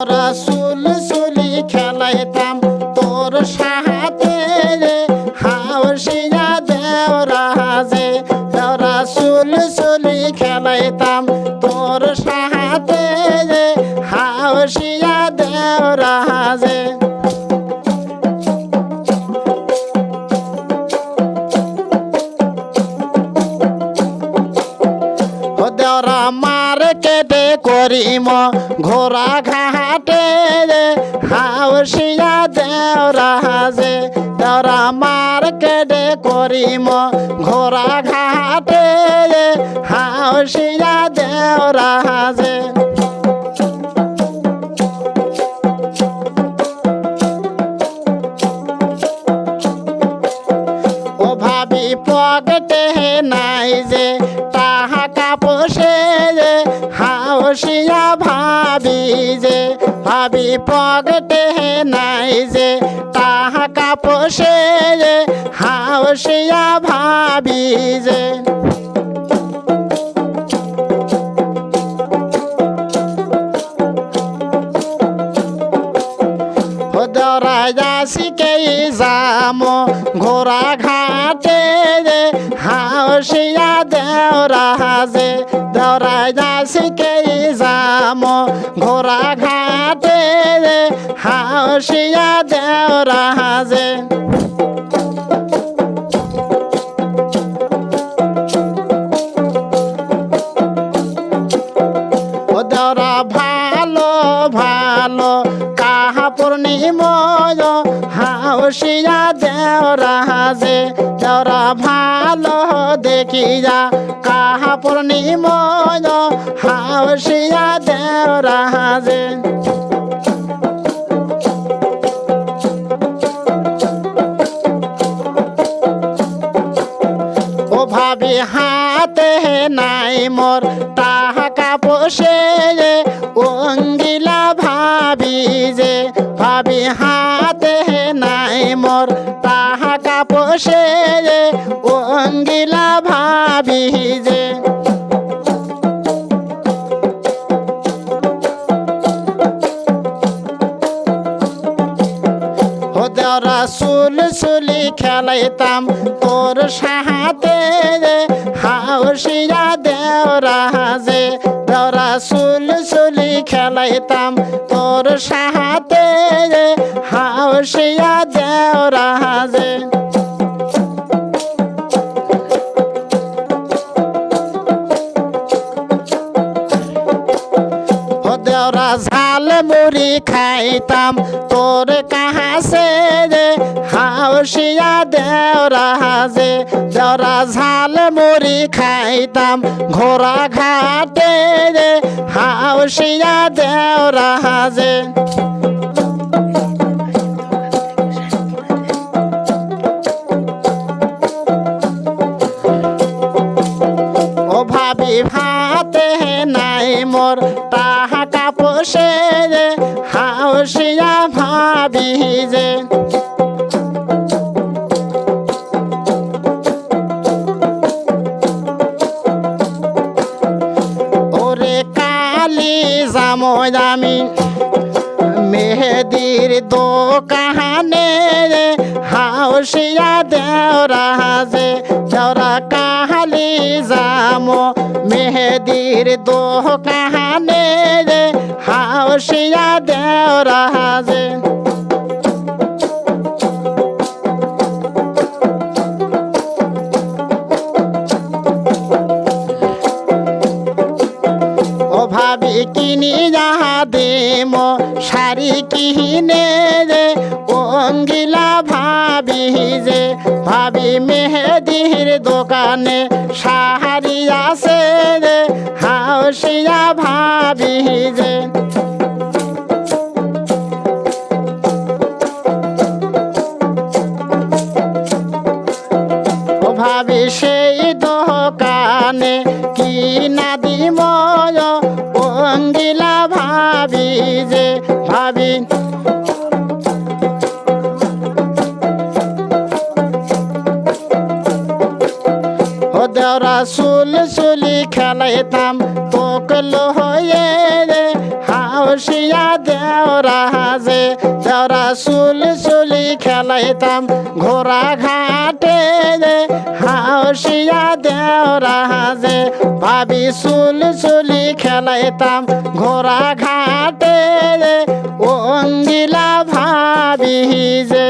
রাসুল সুলি খেলাইতাম, তোর সাহাতে রে হাওসিয়া দেও রাজে রাসুল সুলি খেলাইতাম, তোর সাহাতে রে হাওসিয়া দেও রাজে ও দেওরা মার কেটে করিম, ঘোড়া ঘাটে রে হাউসিয়া দেওরা যে দেওরা মার কেটে করিম ঘোড়া ঘাটে। রে দেওরা যে ও ভাবি পকেটে নাই যে ভাবি পকেটে নাই যে টাকা পোষে যে হাউসিয়া ভাবি যে। দরাজাসিকে যাম ঘোড়া ঘাটে রে হাউসিয়া দেওরা যে দরাজাসিকে যাম ঘোড়া রে হাউসিয়া দেওরা ও দেওরা ভালো ভালো কাহা পূর্ণিময় হাউসিয়া দেওরা যে দেওরা ভালো দেখিয়া কাহা পূর্ণিময় হাউসিয়া দেওরা যে ও ভাবি হাতে নাই মোর টাকা পোষে অঙ্গিলা ভাবি যে, ভাবি হাতে নাই মোর টাকা পোষে যে অঙ্গিলা ভাবি যে। দেওরা সুল খেলাইতাম তোর সাহাতে রে, হাউসিয়া দেওরা যে। দেওরা সুল সুলি খেলাইতাম তোর সাহাতে রে হাউসিয়া দেওরা যে দেওরা ঝাল মুড়ি খাইতাম, তোর কাহাসে রে হাউসিয়া দেওরা যে দেওরা ঝাল মুড়ি খাইতাম, ঘোড়া ঘাটে রে হাউসিয়া দেওরা যে ভাবি যে। ওরে কালি জাময় আমি, মেহেদির রে হাউসিয়া দেওরা যে দেওরা কাহালি জামো, মেহেদির দোকানে হাউসিয়া দেওরা যে কিনি যাহা দেম, শাড়ি কিনে রে অঙ্গিলা ভাবি যে, ভাবি মেহেদির দোকানে শাড়ি আছে রে হাউসিয়া ভাবি যে। ভাবি সেই দোকানে কি না দিময় দাও সুল সুলি খেলাইতাম তোকল হয়ে রে, হাউসিয়া দেওরা হাজে দাও সুল সুলি খেলাইতাম ঘোড়া ঘাটে রে, হাউসিয়া দেওরা হাজে ভাবি সুল সুলি খেলাইতাম ঘোড়া ঘাটে রে, অঙ্গিলা ভাবি যে।